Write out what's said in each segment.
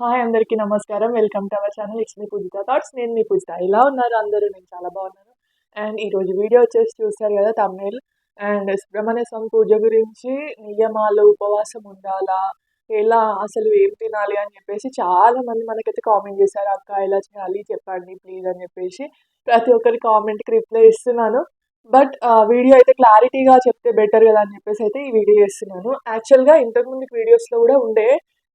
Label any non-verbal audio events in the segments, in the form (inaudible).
Hi అందరికీ నమస్కారం. Welcome to our channel. It's me Poojitha thoughts నేను మీ పూజిత ఎలా ఉన్నారు అందరూ? నేను చాలా బాగున్నాను. అండ్ ఈరోజు వీడియో వచ్చేసి చూస్తారు కదా తమిళ్. అండ్ సుబ్రహ్మణ్య స్వామి పూజ గురించి నియమాలు ఉపవాసం ఉండాలా? ఎలా అసలు ఏం తినాలి అని చెప్పేసి చాలా మంది మనకైతే కామెంట్ చేశారు. అక్క ఎలా చేయాలి? చెప్పండి ప్లీజ్ అని చెప్పేసి ప్రతి ఒక్కరి కామెంట్కి రిప్లై ఇస్తున్నాను. బట్ వీడియో అయితే క్లారిటీగా చెప్తే బెటర్ కదా అని చెప్పేసి అయితే ఈ వీడియో చేస్తున్నాను. యాక్చువల్గా ఇంతకుముందు వీడియోస్లో కూడా ఉండే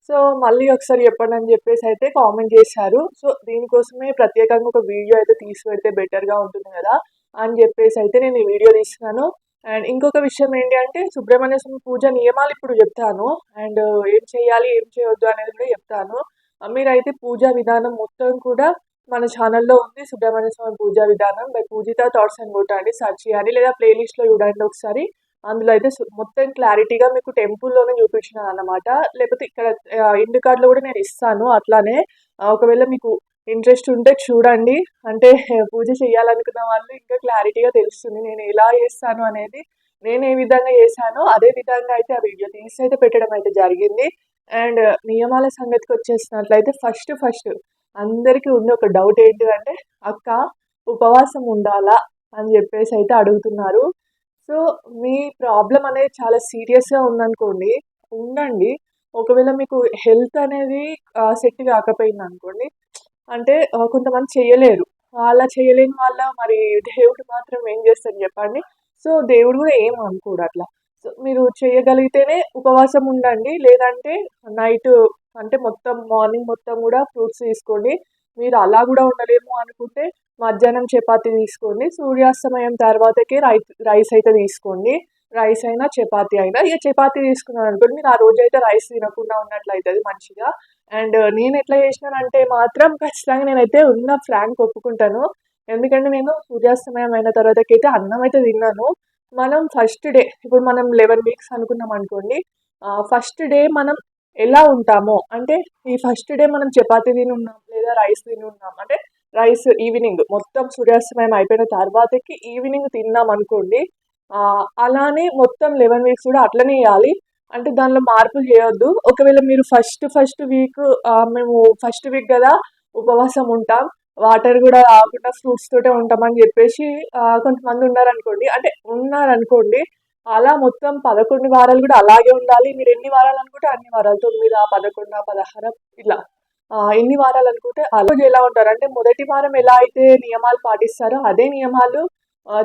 సో మళ్ళీ ఒకసారి చెప్పండి అని చెప్పేసి అయితే కామెంట్ చేశారు. సో దీనికోసమే ప్రత్యేకంగా ఒక వీడియో అయితే తీసి పెడితే బెటర్గా ఉంటుంది కదా అని చెప్పేసి అయితే నేను ఈ వీడియో తీస్తున్నాను. అండ్ ఇంకొక విషయం ఏంటి అంటే సుబ్రహ్మణ్య స్వామి పూజ నియమాలు ఇప్పుడు చెప్తాను. అండ్ ఏం చేయాలి ఏం చేయొద్దు అనేది కూడా చెప్తాను. మీరైతే పూజా విధానం మొత్తం కూడా మన ఛానల్లో ఉంది. సుబ్రహ్మణ్య స్వామి పూజా విధానం. బై పూజిత థాట్స్ అని కొట్టండి సర్చ్ చేయండి. లేదా ప్లేలిస్ట్లో చూడండి ఒకసారి. అందులో అయితే మొత్తం క్లారిటీగా మీకు టెంపుల్లోనే చూపించినాను అనమాట లేకపోతే ఇక్కడ ఇండి కార్డులో కూడా నేను ఇస్తాను అట్లానే. ఒకవేళ మీకు ఇంట్రెస్ట్ ఉంటే చూడండి. అంటే (laughs) పూజ చేయాలనుకున్న వాళ్ళు ఇంకా క్లారిటీగా తెలుస్తుంది నేను ఎలా చేస్తాను అనేది. నేను ఏ విధంగా చేశానో అదే విధంగా అయితే ఆ వీడియో తీసి అయితే పెట్టడం అయితే జరిగింది. అండ్ నియమాల సంగతికి వచ్చేసినట్లయితే ఫస్ట్ ఫస్ట్ అందరికీ ఉండే ఒక డౌట్ ఏంటిదంటే అక్క ఉపవాసం ఉండాలా అని చెప్పేసి అయితే అడుగుతున్నారు. సో మీ ప్రాబ్లం అనేది చాలా సీరియస్గా ఉందనుకోండి ఉండండి. ఒకవేళ మీకు హెల్త్ అనేది సెట్ కాకపోయింది అనుకోండి అంటే కొంతమంది చేయలేరు. అలా చేయలేని వాళ్ళ మరి దేవుడు మాత్రం ఏం చేస్తాను చెప్పండి. సో దేవుడు కూడా ఏం అనుకోడు అట్లా. సో మీరు చేయగలిగితేనే ఉపవాసం ఉండండి. లేదంటే నైట్ అంటే మొత్తం మార్నింగ్ మొత్తం కూడా ఫ్రూట్స్ తీసుకోండి. మీరు అలా కూడా ఉండలేము అనుకుంటే మధ్యాహ్నం చపాతి తీసుకోండి సూర్యాస్తమయం తర్వాతకే రైస్ రైస్ అయితే తీసుకోండి. రైస్ అయినా చపాతీ అయినా ఇక చపాతీ తీసుకున్నాను అనుకోండి మీరు ఆ రోజు అయితే రైస్ తినకుండా ఉన్నట్లయితుంది మంచిగా. అండ్ నేను ఎట్లా చేసినానంటే మాత్రం ఖచ్చితంగా నేనైతే ఉన్న ఫ్రాంక్ ఒప్పుకుంటాను. ఎందుకంటే నేను సూర్యాస్తమయం అయిన తర్వాతకైతే అన్నం అయితే తిన్నాను. మనం ఫస్ట్ డే ఇప్పుడు మనం లెవెన్ వీక్స్ అనుకున్నాం అనుకోండి ఫస్ట్ డే మనం ఎలా ఉంటామో అంటే ఈ ఫస్ట్ డే మనం చపాతీ తిని ఉన్నాం లేదా రైస్ తిని ఉన్నాం అంటే రైస్ ఈవినింగ్ మొత్తం సూర్యాస్తమయం అయిపోయిన తర్వాతకి ఈవినింగ్ తిన్నాం అనుకోండి అలానే మొత్తం లెవెన్ వీక్స్ కూడా అట్లనే వేయాలి అంటే దానిలో మార్పులు చేయొద్దు. ఒకవేళ మీరు ఫస్ట్ ఫస్ట్ వీక్ మేము ఫస్ట్ వీక్ కదా ఉపవాసం ఉంటాం. వాటర్ కూడా రాకుండా ఫ్రూట్స్ తోటే ఉంటామని చెప్పేసి కొంతమంది ఉన్నారనుకోండి అంటే ఉన్నారనుకోండి అలా మొత్తం పదకొండు వారాలు కూడా అలాగే ఉండాలి. మీరు ఎన్ని వారాలు అనుకుంటే అన్ని వారాలు తొమ్మిది పదకొండు పదహారు ఇట్లా ఎన్ని వారాలు అనుకుంటే అలాగే ఎలా ఉంటారు? అంటే మొదటి వారం ఎలా అయితే నియమాలు పాటిస్తారో అదే నియమాలు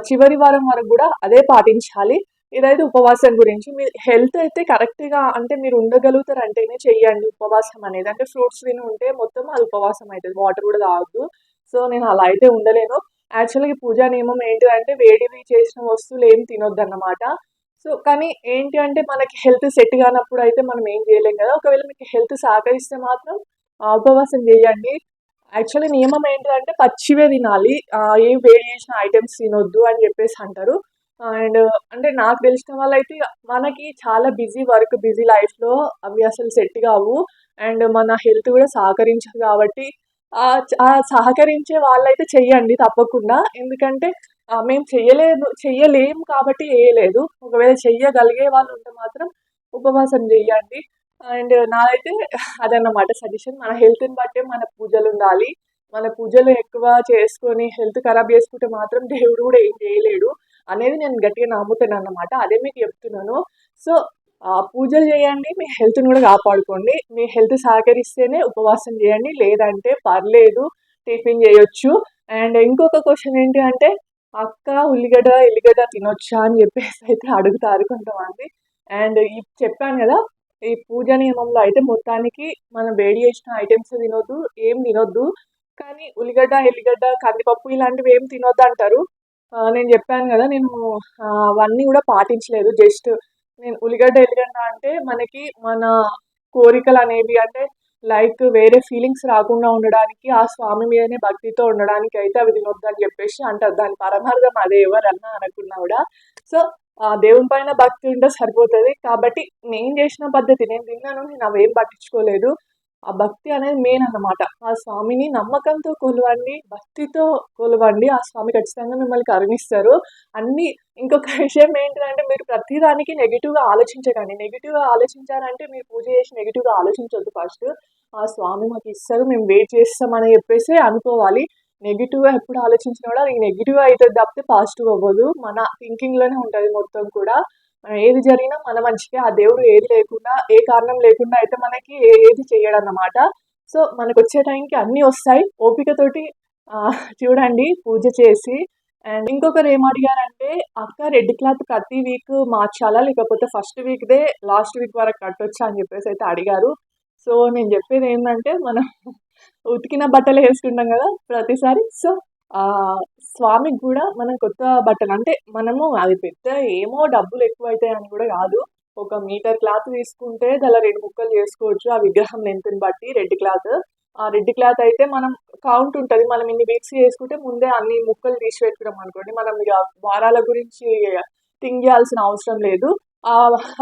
చివరి వారం వరకు కూడా అదే పాటించాలి. ఇదైతే ఉపవాసం గురించి. మీ హెల్త్ అయితే కరెక్ట్గా అంటే మీరు ఉండగలుగుతారు అంటేనే చెయ్యండి ఉపవాసం అనేది. అంటే ఫ్రూట్స్ తిని ఉంటే మొత్తం అది ఉపవాసం అవుతుంది వాటర్ కూడా తాగొద్దు. సో నేను అలా అయితే ఉండలేను. యాక్చువల్గా పూజా నియమం ఏంటిదంటే వేడివి చేసిన వస్తువులు ఏం తినొద్దు అన్నమాట సో కానీ ఏంటి అంటే మనకి హెల్త్ సెట్ కానప్పుడు అయితే మనం ఏం చేయలేం కదా. ఒకవేళ మీకు హెల్త్ సహకరిస్తే మాత్రం ఉపవాసం చేయండి. యాక్చువల్లీ నియమం ఏంటంటే పచ్చివే తినాలి. ఏ వేడి చేసిన ఐటమ్స్ తినొద్దు అని చెప్పేసి అంటారు. అండ్ అంటే నాకు తెలిసిన వాళ్ళైతే మనకి చాలా బిజీ వర్క్ బిజీ లైఫ్లో అవి అసలు సెట్ కావు. అండ్ మన హెల్త్ కూడా సహకరించదు కాబట్టి సహకరించే వాళ్ళైతే చెయ్యండి తప్పకుండా. ఎందుకంటే మేము చెయ్యలేదు చెయ్యలేము కాబట్టి వేయలేదు ఒకవేళ చెయ్యగలిగే వాళ్ళు ఉంటే మాత్రం ఉపవాసం చెయ్యండి అండ్ నాదైతే అదన్నమాట సజెషన్. మన హెల్త్ని బట్టే మన పూజలు ఉండాలి మన పూజలు ఎక్కువ చేసుకొని హెల్త్ ఖరాబ్ చేసుకుంటే మాత్రం దేవుడు కూడా ఏం చేయలేడు అనేది నేను గట్టిగా నమ్ముతాను అన్నమాట అదే మీకు చెప్తున్నాను. సో ఆ, పూజలు చేయండి మీ హెల్త్ని కూడా కాపాడుకోండి. మీ హెల్త్ సహకరిస్తేనే ఉపవాసం చేయండి. లేదంటే పర్లేదు టిఫిన్ చేయొచ్చు. అండ్ ఇంకొక క్వశ్చన్ ఏంటి అంటే అక్క ఉల్లిగడ్డ ఎల్లిగడ్డ తినొచ్చా అని చెప్పేసి అయితే అడుగుతారు కొంతమంది. అండ్ చెప్పాను కదా ఈ పూజ నియమంలో అయితే మొత్తానికి మనం వేడి చేసిన ఐటమ్స్ తినొద్దు ఏం తినొద్దు. కానీ ఉల్లిగడ్డ ఎల్లిగడ్డ కందిపప్పు ఇలాంటివి ఏం తినొద్దు అంటారు. నేను చెప్పాను కదా నేను అవన్నీ కూడా పాటించలేదు. జస్ట్ నేను ఉల్లిగడ్డ ఎల్లిగడ్డ అంటే మనకి మన కోరికలు అనేవి అంటే లైక్ వేరే ఫీలింగ్స్ రాకుండా ఉండడానికి ఆ స్వామి మీదనే భక్తితో ఉండడానికి అయితే అవి తినొద్దు అని చెప్పేసి అంటారు. దాని పరమార్థం అదే ఎవరన్నా అనుకున్నా కూడా. సో దేవుని పైన భక్తి ఉంటే సరిపోతుంది. కాబట్టి నేను చేసిన పద్ధతి నేను తిన్నాను నేను అవేం పట్టించుకోలేదు. ఆ భక్తి అనేది మెయిన్ అన్నమాట. ఆ స్వామిని నమ్మకంతో కొలవండి భక్తితో కొలవండి. ఆ స్వామి ఖచ్చితంగా మిమ్మల్ని కరుణిస్తారు. అన్ని ఇంకొక విషయం ఏంటంటే మీరు ప్రతిదానికి నెగిటివ్గా ఆలోచించకండి. నెగిటివ్గా ఆలోచించారంటే మీరు పూజ చేసి నెగిటివ్గా ఆలోచించొద్దు ఫస్ట్ ఆ స్వామి మాకు ఇస్తారు మేము వెయిట్ చేస్తామని చెప్పేసి అనుకోవాలి. నెగిటివ్గా ఎప్పుడు ఆలోచించినా కూడా అది నెగిటివ్ అవుతుంది తప్పితే పాజిటివ్ అవ్వదు. మన థింకింగ్లోనే ఉంటుంది మొత్తం కూడా. ఏది జరిగినా మన మంచిగా ఆ దేవుడు ఏది లేకుండా ఏ కారణం లేకుండా అయితే మనకి ఏది చేయడం అన్నమాట సో మనకు వచ్చే టైంకి అన్నీ వస్తాయి. ఓపికతోటి చూడండి పూజ చేసి. అండ్ ఇంకొకరు ఏం అడిగారంటే అక్క రెడ్ క్లాత్ ప్రతి వీక్ మార్చాలా? లేకపోతే ఫస్ట్ వీక్దే లాస్ట్ వీక్ వరకు కట్టొచ్చా? అని చెప్పేసి అయితే అడిగారు. సో నేను చెప్పేది ఏంటంటే మనం ఉతికిన బట్టలు వేసుకుంటాం కదా ప్రతిసారి. సో స్వామికి కూడా మనం కొత్త బట్టలు అంటే మనము అది పెద్ద ఏమో డబ్బులు ఎక్కువ అవుతాయి అని కూడా కాదు. ఒక మీటర్ క్లాత్ తీసుకుంటే గల రెండు ముక్కలు చేసుకోవచ్చు. ఆ విగ్రహం లెంత్ని బట్టి రెడ్ క్లాత్. ఆ రెడ్ క్లాత్ అయితే మనం కౌంట్ ఉంటుంది. మనం ఇన్ని వీక్స్ చేసుకుంటే ముందే అన్ని ముక్కలు తీసి పెట్టుకున్నాం అనుకోండి. మనం ఇక వారాల గురించి థింక్ చేయాల్సిన అవసరం లేదు.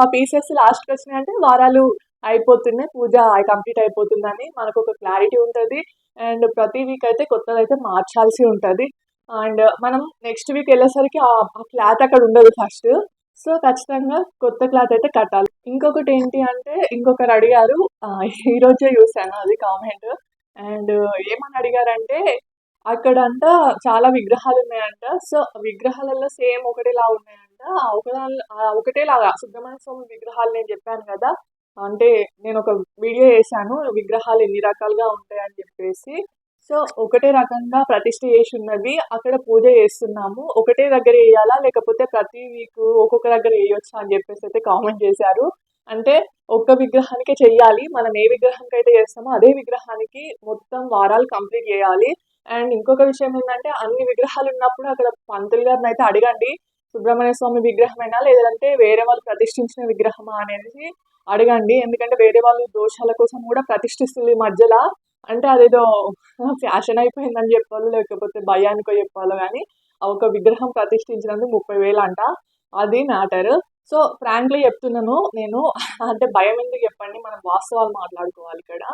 ఆ పీసెస్ లాస్ట్కి వచ్చినాయి అంటే వారాలు అయిపోతున్నాయి పూజ కంప్లీట్ అయిపోతుందని మనకు ఒక క్లారిటీ ఉంటుంది. అండ్ ప్రతి వీక్ అయితే కొత్తది అయితే మార్చాల్సి ఉంటుంది. అండ్ మనం నెక్స్ట్ వీక్ వెళ్ళేసరికి ఆ క్లాత్ అక్కడ ఉండదు ఫస్ట్. సో ఖచ్చితంగా కొత్త క్లాత్ అయితే కట్టాలి. ఇంకొకటి ఏంటి అంటే ఇంకొకరు అడిగారు. ఈరోజే చూసాను అది కామెంట్. అండ్ ఏమని అడిగారంటే అక్కడంతా చాలా విగ్రహాలు ఉన్నాయంట. సో విగ్రహాలలో సేమ్ ఒకటేలా ఉన్నాయంట. ఒకటేలాగా సుబ్రహ్మణ్య స్వామి విగ్రహాలు నేను చెప్పాను కదా. అంటే నేను ఒక వీడియో వేసాను విగ్రహాలు ఎన్ని రకాలుగా ఉంటాయని చెప్పేసి. సో ఒకటే రకంగా ప్రతిష్ట చేసి ఉన్నది అక్కడ పూజ చేస్తున్నాము. ఒకటే దగ్గర వేయాలా లేకపోతే ప్రతి వీక్ ఒక్కొక్క దగ్గర వేయొచ్చా అని చెప్పేసి అయితే కామెంట్ చేశారు. అంటే ఒక్క విగ్రహానికే చెయ్యాలి మనం ఏ విగ్రహానికి అయితే చేస్తామో అదే విగ్రహానికి మొత్తం వారాలు కంప్లీట్ చేయాలి. అండ్ ఇంకొక విషయం ఏంటంటే అన్ని విగ్రహాలు ఉన్నప్పుడు అక్కడ పంతులు గారిని అయితే అడగండి సుబ్రహ్మణ్య స్వామి విగ్రహమైనా లేదంటే వేరే వాళ్ళు ప్రతిష్ఠించిన విగ్రహమా అనేది అడగండి. ఎందుకంటే వేరే వాళ్ళు దోషాల కోసం కూడా ప్రతిష్ఠిస్తుంది మధ్యలో. అంటే అదేదో ఫ్యాషన్ అయిపోయిందని చెప్పాలో లేకపోతే భయానికో చెప్పాలో కానీ ఒక విగ్రహం ప్రతిష్ఠించినందుకు ముప్పై వేలు అంట. అది మ్యాటర్. సో ఫ్రాంక్లీ చెప్తున్నాను నేను. అంటే భయం ఎందుకు చెప్పండి? మనం వాస్తవాలు మాట్లాడుకోవాలి ఇక్కడ.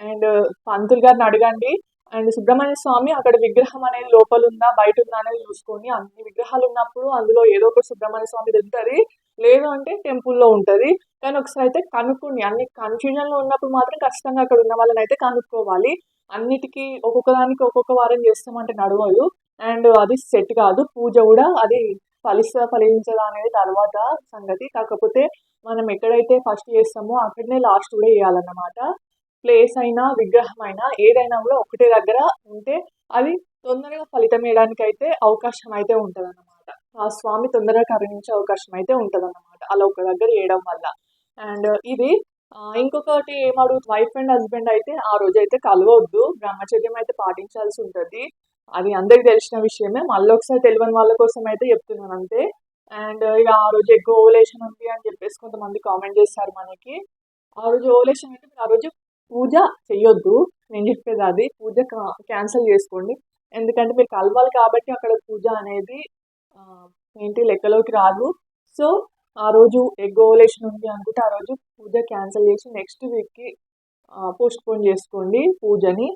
అండ్ పంతులు గారిని అడగండి. అండ్ సుబ్రహ్మణ్య స్వామి అక్కడ విగ్రహం అనేది లోపల ఉందా బయట ఉందా అనేది చూసుకొని అన్ని విగ్రహాలు ఉన్నప్పుడు అందులో ఏదో ఒక సుబ్రహ్మణ్య స్వామి ఉంటుంది. లేదు అంటే టెంపుల్లో ఉంటుంది. కానీ ఒకసారి అయితే కనుక్కోండి. అన్ని కన్ఫ్యూజన్లో ఉన్నప్పుడు మాత్రం ఖచ్చితంగా అక్కడ ఉన్న వాళ్ళని అయితే కనుక్కోవాలి. అన్నిటికీ ఒక్కొక్క దానికి ఒక్కొక్క వారం చేస్తామంటే నడవదు. అండ్ అది సెట్ కాదు. పూజ కూడా అది ఫలిస్తా ఫలించదా అనేది తర్వాత సంగతి. కాకపోతే మనం ఎక్కడైతే ఫస్ట్ చేస్తామో అక్కడనే లాస్ట్ కూడా వేయాలన్నమాట ప్లేస్ అయినా విగ్రహం అయినా ఏదైనా కూడా ఒకటే దగ్గర ఉంటే అది తొందరగా ఫలితం వేయడానికి అయితే అవకాశం అయితే ఉంటుంది స్వామి తొందరగా కరుణించే అవకాశం అయితే ఉంటుంది అన్నమాట అలా ఒక దగ్గర వేయడం వల్ల. అండ్ ఇది ఇంకొకటి ఏమాడు వైఫ్ అండ్ హస్బెండ్ అయితే ఆ రోజు అయితే కలవద్దు బ్రహ్మచర్యం అయితే పాటించాల్సి ఉంటుంది. అది అందరికి తెలిసిన విషయమే మళ్ళీ ఒకసారి తెలియని వాళ్ళ కోసం అయితే చెప్తున్నాను అంతే. అండ్ ఇక ఆ రోజు ఎక్కువ ఓవలేషన్ ఉంది అని చెప్పేసి కొంతమంది కామెంట్ చేస్తారు మనకి. ఆ రోజు ఓవలేషన్ అయితే మీరు ఆ రోజు పూజ చెయ్యొద్దు నేను చెప్పేది అది. పూజ క్యాన్సిల్ చేసుకోండి. ఎందుకంటే మీరు కలవాలి కాబట్టి అక్కడ పూజ అనేది ఏంటి లెక్కలోకి రాదు. సో ఆ రోజు ఎగ్ ఓవలేషన్ ఉంది అనుకుంటే ఆ రోజు పూజ క్యాన్సిల్ చేసి నెక్స్ట్ వీక్కి పోస్ట్ పోన్ చేసుకోండి పూజని.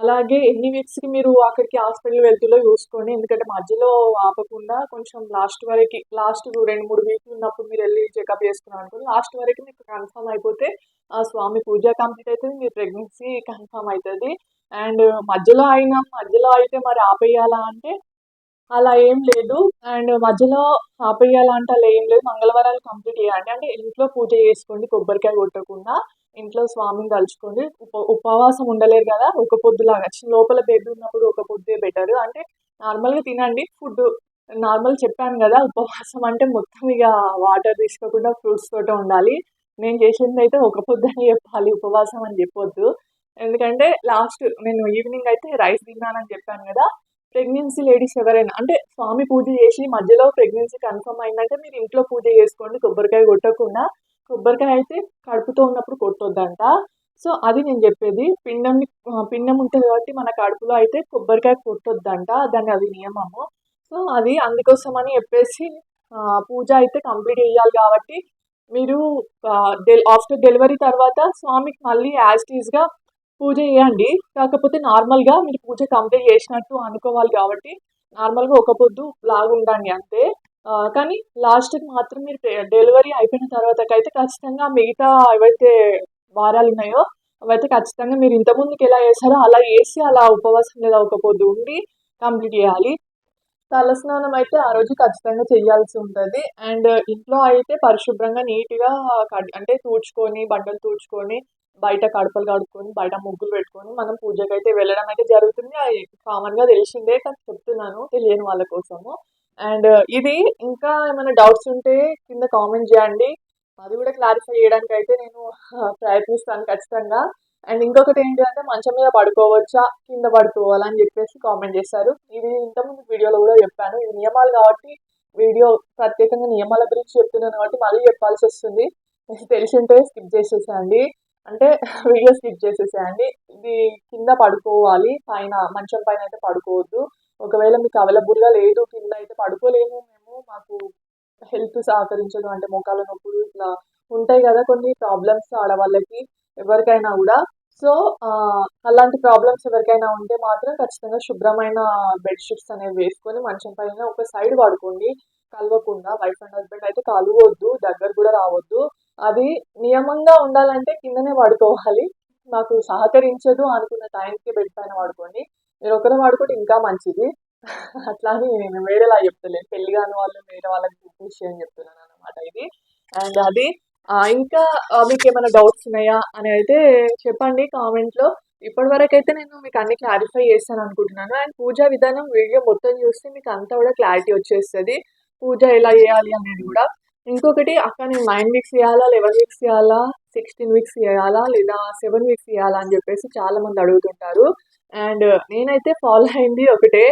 అలాగే ఎన్ని వీక్స్కి మీరు అక్కడికి హాస్పిటల్ వెళ్తులో చూసుకోండి. ఎందుకంటే మధ్యలో ఆపకుండా కొంచెం లాస్ట్ వరకు లాస్ట్ రెండు మూడు వీక్లు ఉన్నప్పుడు మీరు వెళ్ళి చెకప్ చేసుకున్నారు అనుకోండి లాస్ట్ వరకు మీకు కన్ఫర్మ్ అయిపోతే ఆ స్వామి పూజ కంప్లీట్ అవుతుంది మీ ప్రెగ్నెన్సీ కన్ఫర్మ్ అవుతుంది అండ్ మధ్యలో అయినా మధ్యలో అయితే మరి ఆపేయాలా అంటే అలా ఏం లేదు. అండ్ మధ్యలో ఆపేయాలంటే అలా ఏం లేదు. మంగళవారాలు కంప్లీట్ చేయండి. అంటే ఇంట్లో పూజ చేసుకోండి కొబ్బరికాయ కొట్టకుండా. ఇంట్లో స్వామిని తలుచుకోండి. ఉప ఉపవాసం ఉండలేరు కదా. ఒక పొద్దులాగా. లోపల బేబీ ఉన్నప్పుడు ఒక పొద్దే బెటర్ అంటే నార్మల్గా తినండి. ఫుడ్ నార్మల్ చెప్పాను కదా. ఉపవాసం అంటే మొత్తం ఇక వాటర్ తీసుకోకుండా ఫ్రూట్స్ తోటే ఉండాలి. నేను చేసింది అయితే ఒక పొద్దునే చెప్పాలి. ఉపవాసం అని చెప్పొద్దు. ఎందుకంటే లాస్ట్ నేను ఈవినింగ్ అయితే రైస్ తిన్నానని చెప్పాను కదా. ప్రెగ్నెన్సీ లేడీస్ ఎవరైనా అంటే స్వామి పూజ చేసి మధ్యలో ప్రెగ్నెన్సీ కన్ఫర్మ్ అయిందంటే మీరు ఇంట్లో పూజ చేసుకోండి కొబ్బరికాయ కొట్టకుండా. కొబ్బరికాయ అయితే కడుపుతో ఉన్నప్పుడు కొట్టొద్దంట. సో అది నేను చెప్పేది. పిండం పిండం ఉంటుంది కాబట్టి మన కడుపులో అయితే కొబ్బరికాయ కొట్టొద్దంట. దాన్ని అది నియమము. సో అది అందుకోసం అని చెప్పేసి పూజ అయితే కంప్లీట్ చేయాలి కాబట్టి మీరు ఆఫ్టర్ డెలివరీ తర్వాత స్వామికి మళ్ళీ యాజ్ టీజ్గా పూజ చేయండి. కాకపోతే నార్మల్గా మీరు పూజ కంప్లీట్ చేసినట్టు అనుకోవాలి కాబట్టి నార్మల్గా ఒక పొద్దు లాగా ఉండండి అంతే కానీ లాస్ట్కి మాత్రం మీరు డెలివరీ అయిపోయిన తర్వాతకైతే ఖచ్చితంగా మిగతా ఏవైతే వారాలు ఉన్నాయో అవైతే ఖచ్చితంగా మీరు ఇంతకుముందుకు ఎలా చేశారో అలా చేసి అలా ఉపవాసం లేదా ఒక పొద్దు ఉండి కంప్లీట్ చేయాలి. తలస్నానం అయితే ఆ రోజు ఖచ్చితంగా చేయాల్సి ఉంటుంది. అండ్ ఇంట్లో అయితే పరిశుభ్రంగా నీట్గా కడ్- అంటే తూడ్చుకొని బట్టలు తూడ్చుకొని బయట కడపలు కడుక్కొని బయట ముగ్గులు పెట్టుకొని మనం పూజకి అయితే వెళ్ళడం అయితే జరుగుతుంది. అది కామన్గా తెలిసిందే కానీ చెప్తున్నాను తెలియని వాళ్ళ కోసము. అండ్ uh, ఇది ఇంకా ఏమైనా డౌట్స్ ఉంటే కింద కామెంట్ చేయండి. అది కూడా క్లారిఫై చేయడానికి అయితే నేను uh, ప్రయత్నిస్తాను ఖచ్చితంగా. అండ్ ఇంకొకటి ఏంటి అంటే మంచం మీద పడుకోవచ్చా కింద పడుకోవాలా అని చెప్పేసి కామెంట్ చేశారు ఇది ఇంతకుముందు వీడియోలో కూడా చెప్పాను. ఇది నియమాలు కాబట్టి వీడియో ప్రత్యేకంగా నియమాల గురించి చెప్తున్నాను కాబట్టి మళ్ళీ చెప్పాల్సి వస్తుంది. మీకు (laughs) తెలిసి ఉంటే స్కిప్ చేసేసేయండి. అంటే వీడియో స్కిప్ చేసేసేయండి. ఇది కింద పడుకోవాలి. పైన మంచం పైన అయితే పడుకోవద్దు. ఒకవేళ మీకు అవైలబుల్గా లేదు కింద అయితే పడుకోలేము మేము. మాకు హెల్త్ సహకరించదు అంటే మోకాల నొప్పులు ఇట్లా ఉంటాయి కదా కొన్ని ప్రాబ్లమ్స్ ఆడవాళ్ళకి ఎవరికైనా కూడా. సో అలాంటి ప్రాబ్లమ్స్ ఎవరికైనా ఉంటే మాత్రం ఖచ్చితంగా శుభ్రమైన బెడ్షీట్స్ అనేవి వేసుకొని మంచం పైన ఒక సైడ్ పడుకోండి. కలవకుండా వైఫ్ అండ్ హస్బెండ్ అయితే కలవద్దు దగ్గర కూడా రావద్దు. అది నియమంగా ఉండాలంటే కిందనే పడుకోవాలి నాకు సహకరించదు అనుకున్న టైంకి బెడ్ పైన పడుకోండి మీరు ఒకరే వాడుకుంటే ఇంకా మంచిది. అట్లా అని నేను వేరేలా చెప్తలేను. పెళ్ళి కాని వాళ్ళు వేరే వాళ్ళకి విషయం చెప్తున్నాను అనమాట ఇది. అండ్ అది ఇంకా మీకు ఏమైనా డౌట్స్ ఉన్నాయా అని అయితే చెప్పండి కామెంట్లో ఇప్పటి వరకు అయితే నేను మీకు అన్ని క్లారిఫై చేస్తాను అనుకుంటున్నాను. అండ్ పూజా విధానం వీడియో మొత్తం చూస్తే మీకు అంతా కూడా క్లారిటీ వచ్చేస్తుంది. పూజ ఎలా చేయాలి అనేది కూడా. ఇంకొకటి అక్క నేను నైన్ వీక్స్ ఇవ్వాలా లెవెన్ వీక్స్ ఇవ్వాలా సిక్స్టీన్ వీక్స్ ఇవ్వాలా లేదా సెవెన్ వీక్స్ ఇవ్వాలా అని చెప్పేసి చాలా మంది అడుగుతుంటారు. అండ్ నేనైతే ఫాలో అయింది ఒకటే.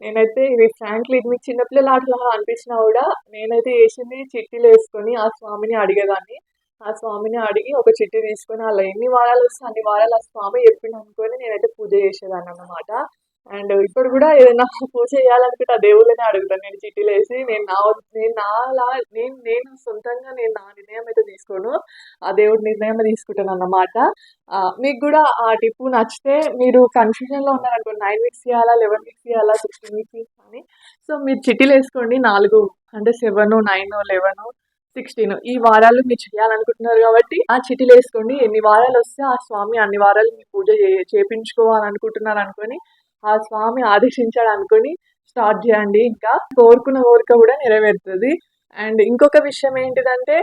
నేనైతే ఇది ఫ్రాంక్లీ ఇది మీకు చిన్నపిల్లల ఆటలా అనిపించినా కూడా నేనైతే వేసింది చిట్టీలు వేసుకొని ఆ స్వామిని అడిగేదాన్ని. ఆ స్వామిని అడిగి ఒక చిట్టి తీసుకొని అలా ఎన్ని వారాలు వస్తే అన్ని వారాలు ఆ స్వామి చెప్పిండు అనుకొని నేనైతే పూజ చేసేదాన్ని అన్నమాట. అండ్ ఇప్పుడు కూడా ఏదైనా పూజ చేయాలనుకుంటే ఆ దేవుళ్ళని అడుగుతాను. నేను చిట్టీలు వేసి నేను నా నేను నాలా నేను నేను సొంతంగా నేను నా నిర్ణయం అయితే తీసుకోను. ఆ దేవుడి నిర్ణయం తీసుకుంటాను అన్నమాట. మీకు కూడా ఆ టిప్పు నచ్చితే మీరు కన్ఫ్యూజన్లో ఉన్నారనుకో నైన్ వీక్స్ చేయాలా లెవెన్ వీక్స్ చేయాలా సిక్స్టీన్ వీక్స్ అని. సో మీరు చిట్టీలు వేసుకోండి. నాలుగు అంటే సెవెన్ నైన్ లెవెన్ సిక్స్టీన్ ఈ వారాలు మీరు చేయాలనుకుంటున్నారు కాబట్టి ఆ చిట్టీలు వేసుకోండి. ఎన్ని వారాలు వస్తే ఆ స్వామి అన్ని వారాలు మీ పూజ చే చేపించుకోవాలనుకుంటున్నారు అనుకొని ఆ స్వామి ఆదేశించాడు అనుకొని స్టార్ట్ చేయండి. ఇంకా కోరుకున్న కోరిక కూడా నెరవేరుతుంది. అండ్ ఇంకొక విషయం ఏంటిదంటే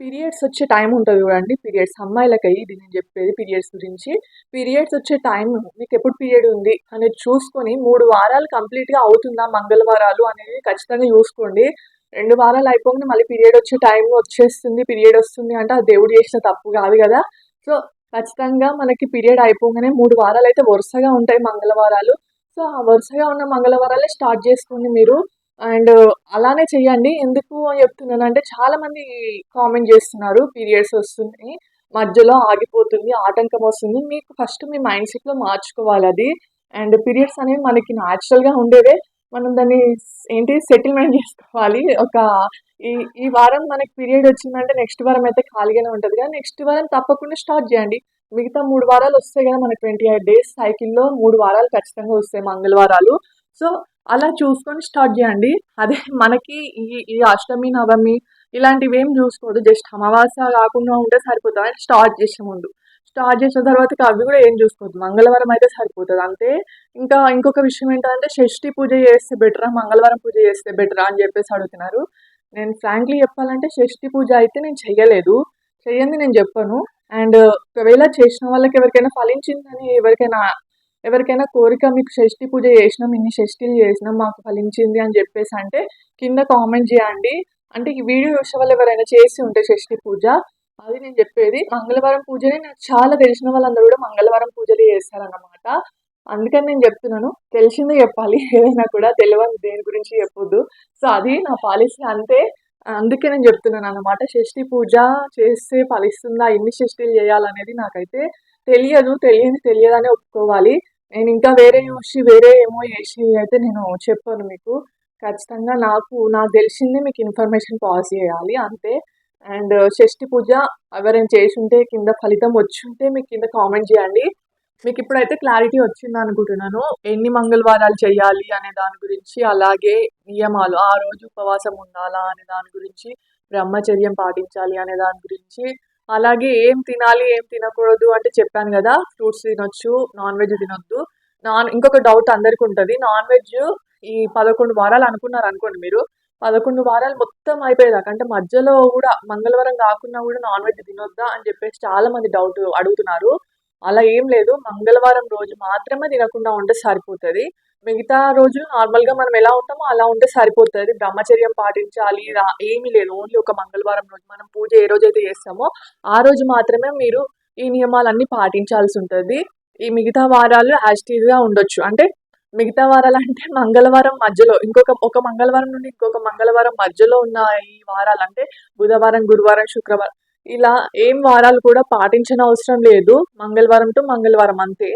పీరియడ్స్ వచ్చే టైం ఉంటుంది చూడండి. పీరియడ్స్ అమ్మాయిలకి ఇది నేను చెప్పేది పీరియడ్స్ గురించి. పీరియడ్స్ వచ్చే టైం మీకు ఎప్పుడు పీరియడ్ ఉంది అనేది చూసుకొని మూడు వారాలు కంప్లీట్గా అవుతుందా మంగళవారాలు అనేది ఖచ్చితంగా చూసుకోండి. రెండు వారాలు అయిపోగానే మళ్ళీ పీరియడ్ వచ్చే టైం వచ్చేస్తుంది పీరియడ్ వస్తుంది అంటే ఆ దేవుడు చేసిన తప్పు కాదు కదా. సో ఖచ్చితంగా మనకి పీరియడ్ అయిపోగానే మూడు వారాలు అయితే వరుసగా ఉంటాయి మంగళవారాలు. సో ఆ వరుసగా ఉన్న మంగళవారాలే స్టార్ట్ చేసుకోండి మీరు. అండ్ అలానే చేయండి ఎందుకు చెప్తున్నాను అంటే చాలా మంది కామెంట్ చేస్తున్నారు పీరియడ్స్ వస్తున్నాయి మధ్యలో ఆగిపోతుంది ఆటంకం వస్తుంది. మీకు ఫస్ట్ మీ మైండ్ సెట్లో మార్చుకోవాలి అది. అండ్ పీరియడ్స్ అనేవి మనకి న్యాచురల్గా ఉండేవే. మనం దాన్ని ఏంటి సెటిల్మెంట్ చేసుకోవాలి. ఒక ఈ ఈ వారం మనకి పీరియడ్ వచ్చిందంటే నెక్స్ట్ వారం అయితే ఖాళీగానే ఉంటుంది. కానీ నెక్స్ట్ వారం తప్పకుండా స్టార్ట్ చేయండి. మిగతా మూడు వారాలు వస్తాయి కదా మన ట్వంటీ ఎయిట్ డేస్ సైకిల్లో మూడు వారాలు ఖచ్చితంగా వస్తాయి మంగళవారాలు. సో అలా చూసుకొని స్టార్ట్ చేయండి. అదే మనకి ఈ ఈ అష్టమి నవమి ఇలాంటివి ఏం చూసుకోవద్దు. జస్ట్ అమావాస్య కాకుండా ఉంటే సరిపోతుంది స్టార్ట్ చేసే ముందు. స్టార్ట్ చేసిన తర్వాత అవి కూడా ఏం చూసుకోవద్దు. మంగళవారం అయితే సరిపోతుంది. అంతే ఇంకా ఇంకొక విషయం ఏంటంటే షష్ఠి పూజ చేస్తే బెటరా మంగళవారం పూజ చేస్తే బెటరా అని చెప్పేసి అడుగుతున్నారు. నేను ఫ్రాంక్లీ చెప్పాలంటే షష్ఠి పూజ అయితే నేను చెయ్యలేదు. చెయ్యండి నేను చెప్పను. అండ్ ఒకవేళ చేసిన వాళ్ళకి ఎవరికైనా ఫలించిందని ఎవరికైనా ఎవరికైనా కోరిక మీకు షష్ఠి పూజ చేసినాం ఇన్ని షష్ఠిలు చేసినాం మాకు ఫలించింది అని చెప్పేసి అంటే కింద కామెంట్ చేయండి. అంటే ఈ వీడియో చూసే వాళ్ళు ఎవరైనా చేసి ఉంటే షష్ఠి పూజ అది నేను చెప్పేది. మంగళవారం పూజనే నాకు చాలా తెలిసిన వాళ్ళందరూ కూడా మంగళవారం పూజలు చేస్తారన్నమాట. అందుకని నేను చెప్తున్నాను. తెలిసిందే చెప్పాలి. (laughs) ఏదైనా కూడా తెలియని దేని గురించి చెప్పొద్దు. సో అది నా పాలసీ అంతే. అందుకే నేను చెప్తున్నాను అనమాట షష్ఠి పూజ చేస్తే ఫలిస్తుందా? ఎన్ని షష్ఠీలు చేయాలనేది నాకైతే తెలియదు. తెలియదు తెలియదనే ఒప్పుకోవాలి. నేను ఇంకా వేరే చూసి వేరే ఏమో చేసి అయితే నేను చెప్పాను మీకు. ఖచ్చితంగా నాకు నాకు తెలిసింది మీకు ఇన్ఫర్మేషన్ పాస్ చేయాలి. అంతే. అండ్ షష్ఠి పూజ ఎవరైనా చేసుంటే కింద ఫలితం వచ్చుంటే మీకు కింద కామెంట్ చేయండి. మీకు ఇప్పుడైతే క్లారిటీ వచ్చింది అనుకుంటున్నాను. ఎన్ని మంగళవారాలు చేయాలి అనే దాని గురించి అలాగే నియమాలు ఆ రోజు ఉపవాసం ఉండాలా అనే దాని గురించి బ్రహ్మచర్యం పాటించాలి అనే దాని గురించి అలాగే ఏం తినాలి ఏం తినకూడదు అంటే చెప్పాను కదా ఫ్రూట్స్ తినొచ్చు నాన్ వెజ్ తినొద్దు. నాన్ ఇంకొక డౌట్ అందరికీ ఉంటుంది నాన్ వెజ్ ఈ పదకొండు వారాలు అనుకున్నారు అనుకోండి మీరు పదకొండు వారాలు మొత్తం అయిపోయేదాకా. అంటే మధ్యలో కూడా మంగళవారం కాకుండా కూడా నాన్ వెజ్ తినొద్దా అని చెప్పేసి చాలా మంది డౌట్ అడుగుతున్నారు. అలా ఏం లేదు. మంగళవారం రోజు మాత్రమే తినకుండా ఉంటే సరిపోతుంది. మిగతా రోజు నార్మల్గా మనం ఎలా ఉంటామో అలా ఉంటే సరిపోతుంది. బ్రహ్మచర్యం పాటించాలి ఏమీ లేదు. ఓన్లీ ఒక మంగళవారం రోజు మనం పూజ ఏ రోజు అయితే చేస్తామో ఆ రోజు మాత్రమే మీరు ఈ నియమాలన్నీ పాటించాల్సి ఉంటుంది. ఈ మిగతా వారాలు యాస్టీవ్గా ఉండొచ్చు. అంటే మిగతా వారాలు అంటే (laughs) మంగళవారం మధ్యలో ఇంకొక ఒక మంగళవారం నుండి ఇంకొక మంగళవారం మధ్యలో ఉన్న ఈ వారాలు అంటే బుధవారం గురువారం శుక్రవారం. ఇలా ఏం వారాలు కూడా పాటించిన అవసరం లేదు. మంగళవారం టు మంగళవారం అంతే.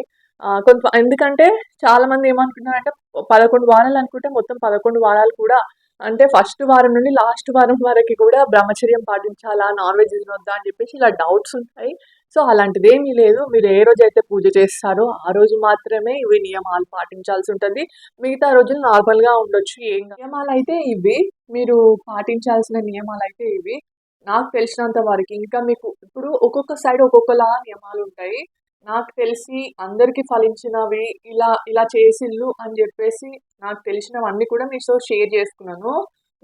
కొంత ఎందుకంటే చాలా మంది ఏమనుకుంటున్నారంటే పదకొండు వారాలు అనుకుంటే మొత్తం పదకొండు వారాలు కూడా అంటే ఫస్ట్ వారం నుండి లాస్ట్ వారం వరకు కూడా బ్రహ్మచర్యం పాటించాలా నాన్ వెజ్ తినొద్దా అని చెప్పేసి ఇలా డౌట్స్ ఉంటాయి. సో అలాంటిది ఏమీ లేదు. మీరు ఏ రోజు అయితే పూజ చేస్తారో ఆ రోజు మాత్రమే ఇవి నియమాలు పాటించాల్సి ఉంటుంది. మిగతా రోజులు నార్మల్గా ఉండొచ్చు. ఏం నియమాలు అయితే ఇవి. మీరు పాటించాల్సిన నియమాలు అయితే ఇవి. నాకు తెలిసినంత వరకు ఇంకా మీకు ఇప్పుడు ఒక్కొక్క సైడ్ ఒక్కొక్కలా నియమాలు ఉంటాయి. నాకు తెలిసి అందరికీ ఫలించినవి ఇలా ఇలా చేసిల్లు అని చెప్పేసి నాకు తెలిసినవన్నీ కూడా మీతో షేర్ చేసుకున్నాను.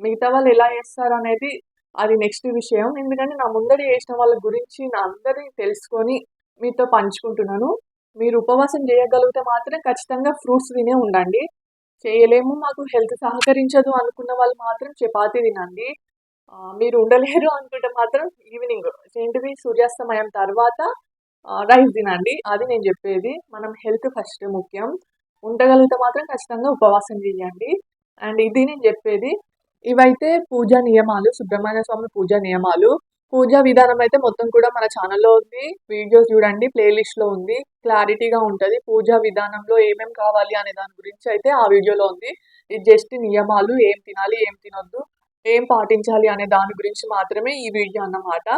మిగతా వాళ్ళు ఎలా చేస్తారు అనేది అది నెక్స్ట్ విషయం. ఎందుకంటే నా ముందర చేసిన వాళ్ళ గురించి నా అందరి తెలుసుకొని మీతో పంచుకుంటున్నాను. మీరు ఉపవాసం చేయగలిగితే మాత్రం ఖచ్చితంగా ఫ్రూట్స్ తినే ఉండండి. చేయలేము మాకు హెల్త్ సహకరించదు అనుకున్న వాళ్ళు మాత్రం చపాతి తినండి. మీరు ఉండలేరు అనుకుంటే మాత్రం ఈవినింగ్ ఏంటిది? సూర్యాస్తమయం తర్వాత రైస్ తినండి. అది నేను చెప్పేది. మనం హెల్త్ ఫస్ట్ ముఖ్యం. ఉండగలిగితే మాత్రం ఖచ్చితంగా ఉపవాసం చేయండి. అండ్ ఇది నేను చెప్పేది ఇవైతే పూజా నియమాలు సుబ్రహ్మణ్య స్వామి పూజా నియమాలు. పూజా విధానం అయితే మొత్తం కూడా మన ఛానల్లో ఉంది. వీడియోస్ చూడండి ప్లేలిస్ట్లో ఉంది. క్లారిటీగా ఉంటుంది. పూజా విధానంలో ఏమేమి కావాలి అనే దాని గురించి అయితే ఆ వీడియోలో ఉంది. ఇది జస్ట్ నియమాలు. ఏం తినాలి ఏం తినొద్దు ఏం పాటించాలి అనే దాని గురించి మాత్రమే ఈ వీడియో అన్నమాట.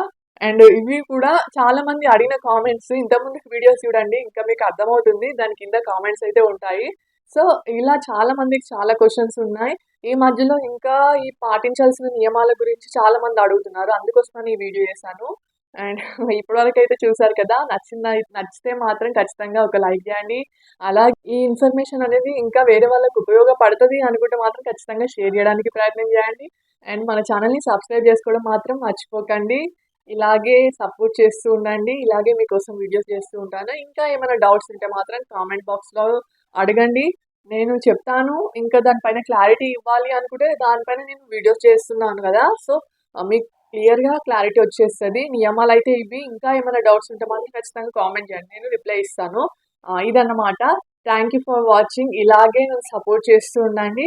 అండ్ ఇవి కూడా చాలా మంది అడిగిన కామెంట్స్ ఇంతకుముందు వీడియోస్ చూడండి ఇంకా మీకు అర్థమవుతుంది. దాని కింద కామెంట్స్ అయితే ఉంటాయి. సో ఇలా చాలా మందికి చాలా క్వశ్చన్స్ ఉన్నాయి. ఈ మధ్యలో ఇంకా ఈ పాటించాల్సిన నియమాల గురించి చాలా మంది అడుగుతున్నారు. అందుకోసమని ఈ వీడియో చేశాను. అండ్ (laughs) ఇప్పటివరకు అయితే చూసారు కదా నచ్చిందా నచ్చితే మాత్రం ఖచ్చితంగా ఒక లైక్ చేయండి. అలాగే ఈ ఇన్ఫర్మేషన్ అనేది ఇంకా వేరే వాళ్ళకి ఉపయోగపడుతుంది అనుకుంటే మాత్రం ఖచ్చితంగా షేర్ చేయడానికి ప్రయత్నం చేయండి. అండ్ మన ఛానల్ని సబ్స్క్రైబ్ చేసుకోవడం మాత్రం మర్చిపోకండి. ఇలాగే సపోర్ట్ చేస్తూ ఉండండి. ఇలాగే మీకోసం వీడియోస్ చేస్తూ ఉంటాను. ఇంకా ఏమైనా డౌట్స్ ఉంటే మాత్రం కామెంట్ బాక్స్లో అడగండి. నేను చెప్తాను. ఇంకా దానిపైన క్లారిటీ ఇవ్వాలి అనుకుంటే దానిపైన నేను వీడియోస్ చేస్తున్నాను కదా. సో మీకు క్లియర్గా క్లారిటీ వచ్చేస్తుంది. నియమాలు అయితే ఇవి ఇంకా ఏమైనా డౌట్స్ ఉంటే మాత్రం ఖచ్చితంగా కామెంట్ చేయండి. నేను రిప్లై ఇస్తాను. ఇదన్నమాట. థ్యాంక్ యూ ఫర్ వాచింగ్ ఇలాగే నన్ను సపోర్ట్ చేస్తూ ఉండండి.